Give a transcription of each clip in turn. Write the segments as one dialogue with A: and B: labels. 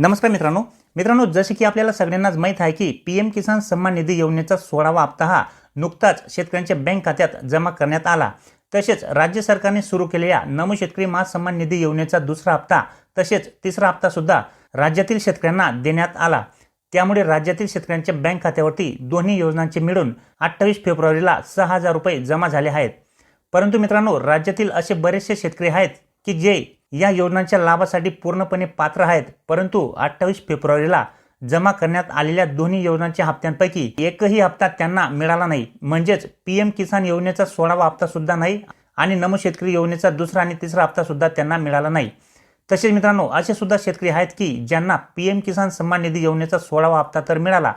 A: नमस्कार मित्रांनो. मित्रांनो जसे की आपल्याला सगळ्यांनाच माहीत आहे की पी एम किसान सन्मान निधी योजनेचा सोळावा हप्ता हा नुकताच शेतकऱ्यांच्या बँक खात्यात जमा करण्यात आला. तसेच राज्य सरकारने सुरू केलेल्या नमो शेतकरी महासन्मान निधी योजनेचा दुसरा हप्ता तसेच तिसरा हप्ता सुद्धा राज्यातील शेतकऱ्यांना देण्यात आला. त्यामुळे राज्यातील शेतकऱ्यांच्या बँक खात्यावरती दोन्ही योजनांचे मिळून अठ्ठावीस फेब्रुवारीला सहा हजार रुपये जमा झाले आहेत. परंतु मित्रांनो राज्यातील असे बरेचसे शेतकरी आहेत की जे या योजनांच्या लाभासाठी पूर्णपणे पात्र आहेत. परंतु अठ्ठावीस फेब्रुवारीला जमा करण्यात आलेल्या दोन्ही योजनांच्या हप्त्यांपैकी एकही हप्ता त्यांना मिळाला नाही. म्हणजेच पी एम किसान योजनेचा सोळावा हप्ता सुद्धा नाही आणि नमो शेतकरी योजनेचा दुसरा आणि तिसरा हप्ता सुद्धा त्यांना मिळाला नाही. तसेच मित्रांनो असे सुद्धा शेतकरी आहेत की ज्यांना पी एम किसान सन्मान निधी योजनेचा सोळावा हप्ता तर मिळाला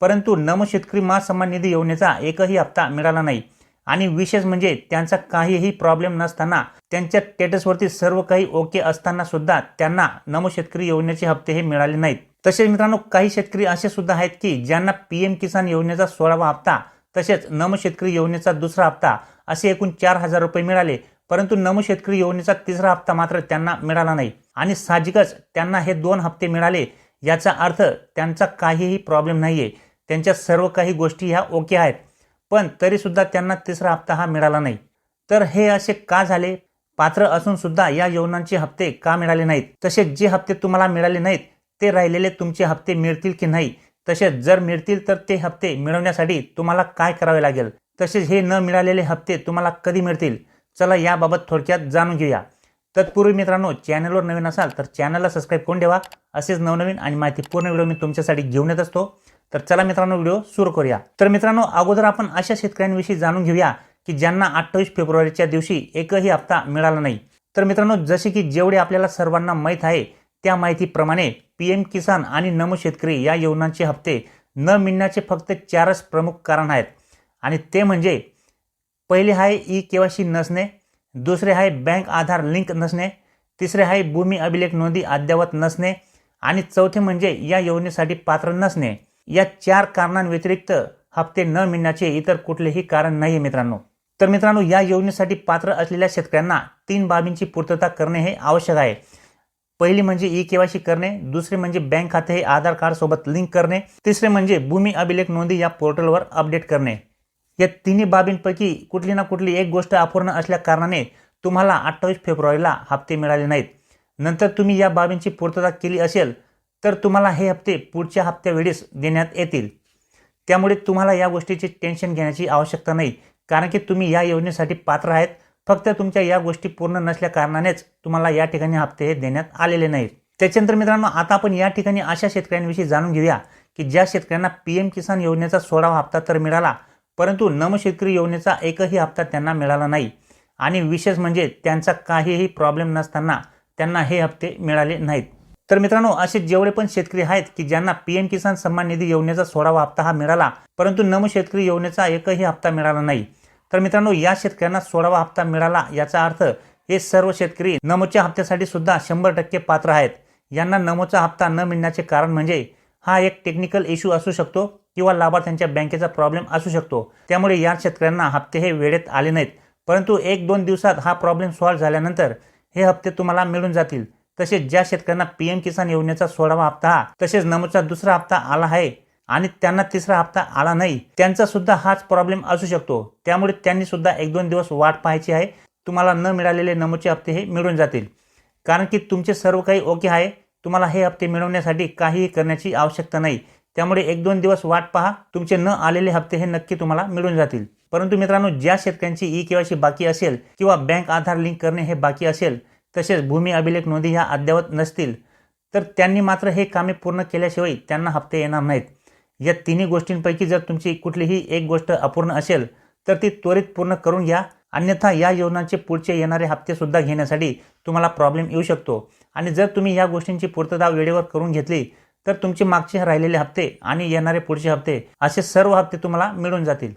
A: परंतु नमो शेतकरी महासन्मान निधी योजनेचा एकही हप्ता मिळाला नाही. आणि विशेष म्हणजे त्यांचा काहीही प्रॉब्लेम नसताना त्यांच्या स्टेटसवरती सर्व काही ओके असताना सुद्धा त्यांना नमो शेतकरी योजनेचे हप्ते हे मिळाले नाहीत. तसेच मित्रांनो काही शेतकरी असे सुद्धा आहेत की ज्यांना पी एम किसान योजनेचा सोळावा हप्ता तसेच नम शेतकरी योजनेचा दुसरा हप्ता असे एकूण चार हजार रुपये मिळाले परंतु नम शेतकरी योजनेचा तिसरा हप्ता मात्र त्यांना मिळाला नाही. आणि साहजिकच त्यांना हे दोन हप्ते मिळाले याचा अर्थ त्यांचा काहीही प्रॉब्लेम नाही आहे त्यांच्या सर्व काही गोष्टी ह्या ओके आहेत. पण तरीसुद्धा त्यांना तिसरा हप्ता हा मिळाला नाही. तर हे असे का झाले? पात्र असूनसुद्धा या योजनांचे हप्ते का मिळाले नाहीत? तसेच जे हप्ते तुम्हाला मिळाले नाहीत ते राहिलेले तुमचे हप्ते मिळतील की नाही? तसेच जर मिळतील तर ते हप्ते मिळवण्यासाठी तुम्हाला काय करावे लागेल? तसेच हे न मिळालेले हप्ते तुम्हाला कधी मिळतील? चला याबाबत थोडक्यात जाणून घेऊया. तत्पूर्वी मित्रांनो चॅनलवर नवीन असाल तर चॅनलला सबस्क्राईब करून ठेवा. असेच नवनवीन आणि माहितीपूर्ण व्हिडिओ मी तुमच्यासाठी घेऊन येत असतो. तर चला मित्रांनो व्हिडिओ सुरू करूया. तर मित्रांनो अगोदर आपण अशा शेतकऱ्यांविषयी जाणून घेऊया की ज्यांना अठ्ठावीस फेब्रुवारीच्या दिवशी एकही हप्ता मिळाला नाही. तर मित्रांनो जसे की जेवढे आपल्याला सर्वांना माहीत आहे त्या माहितीप्रमाणे पी एम किसान आणि नमो शेतकरी या योजनांचे हप्ते न मिळण्याचे फक्त चारच प्रमुख कारण आहेत. आणि ते म्हणजे पहिले आहे ई केवायसी नसणे दुसरे आहे बँक आधार लिंक नसणे तिसरे आहे भूमी अभिलेख नोंदी अद्ययावत नसणे आणि चौथे म्हणजे या योजनेसाठी पात्र नसणे. या चार कारणांव्यतिरिक्त हप्ते न मिळण्याचे इतर कुठलेही कारण नाही मित्रांनो. तर मित्रांनो या योजनेसाठी पात्र असलेल्या शेतकऱ्यांना तीन बाबींची पूर्तता करणे हे आवश्यक आहे. पहिली म्हणजे ई केवायसी करणे दुसरे म्हणजे बँक खाते हे आधार कार्ड सोबत लिंक करणे तिसरे म्हणजे भूमी अभिलेख नोंदी या पोर्टलवर अपडेट करणे. या तिन्ही बाबींपैकी कुठली ना कुठली एक गोष्ट अपूर्ण असल्या कारणाने तुम्हाला अठ्ठावीस फेब्रुवारीला हप्ते मिळाले नाहीत. नंतर तुम्ही या बाबींची पूर्तता केली असेल तर तुम्हाला हे हप्ते पुढच्या हप्त्यावेळेस देण्यात येतील. त्यामुळे तुम्हाला या गोष्टीचे टेन्शन घेण्याची आवश्यकता नाही. कारण की तुम्ही या योजनेसाठी पात्र आहेत. फक्त तुमच्या या गोष्टी पूर्ण नसल्या कारणानेच तुम्हाला या ठिकाणी हप्ते हे देण्यात आलेले नाहीत. त्याच्यानंतर मित्रांनो आता आपण या ठिकाणी अशा शेतकऱ्यांविषयी जाणून घेऊया की ज्या शेतकऱ्यांना पी एम किसान योजनेचा सोळावा हप्ता तर मिळाला परंतु नम शेतकरी योजनेचा एकही हप्ता त्यांना मिळाला नाही. आणि विशेष म्हणजे त्यांचा काहीही प्रॉब्लेम नसताना त्यांना हे हप्ते मिळाले नाहीत. तर मित्रांनो असे जेवढे पण शेतकरी आहेत की ज्यांना पीएम किसान सन्मान निधी योजनेचा सोळावा हप्ता हा मिळाला परंतु नम शेतकरी योजनेचा एकही हप्ता मिळाला नाही. तर मित्रांनो या शेतकऱ्यांना सोळावा हप्ता मिळाला याचा अर्थ हे सर्व शेतकरी नमोच्या हप्त्यासाठी सुद्धा शंभर टक्के पात्र आहेत. यांना नमोचा हप्ता न मिळण्याचे कारण म्हणजे हा एक टेक्निकल इश्यू असू शकतो किंवा लाभार्थ्यांच्या बँकेचा प्रॉब्लेम असू शकतो. त्यामुळे या शेतकऱ्यांना हप्ते हे वेळेत आले नाहीत. परंतु एक दोन दिवसात हा प्रॉब्लेम सॉल्व्ह झाल्यानंतर हे हप्ते तुम्हाला मिळून जातील. तसेच ज्या शेतकऱ्यांना पीएम किसान योजनेचा सोळावा हप्ता हा तसेच नमोचा दुसरा हप्ता आला आहे आणि त्यांना तिसरा हप्ता आला नाही त्यांचा सुद्धा हाच प्रॉब्लेम असू शकतो. त्यामुळे त्यांनी सुद्धा एक दोन दिवस वाट पाहायची आहे. तुम्हाला न मिळालेले नमोचे हप्ते हे मिळून जातील. कारण की तुमचे सर्व काही ओके आहे. तुम्हाला हे हप्ते मिळवण्यासाठी काहीही करण्याची आवश्यकता नाही. त्यामुळे एक दोन दिवस वाट पहा. तुमचे न आलेले हप्ते हे नक्की तुम्हाला मिळून जातील. परंतु मित्रांनो ज्या शेतकऱ्यांची ई केवायसी बाकी असेल किंवा बँक आधार लिंक करणे हे बाकी असेल तसेच भूमी अभिलेख नोंदी ह्या अद्ययावत नसतील तर त्यांनी मात्र हे कामे पूर्ण केल्याशिवाय त्यांना हप्ते येणार नाहीत. या तिन्ही गोष्टींपैकी जर तुमची कुठलीही एक गोष्ट अपूर्ण असेल तर ती त्वरित पूर्ण करून घ्या. अन्यथा या योजनांचे पुढचे येणारे हप्तेसुद्धा घेण्यासाठी तुम्हाला प्रॉब्लेम येऊ शकतो. आणि जर तुम्ही या गोष्टींची पूर्तता वेळेवर करून घेतली तर तुमचे मागचे राहिलेले हप्ते आणि येणारे पुढचे हप्ते असे सर्व हप्ते तुम्हाला मिळून जातील.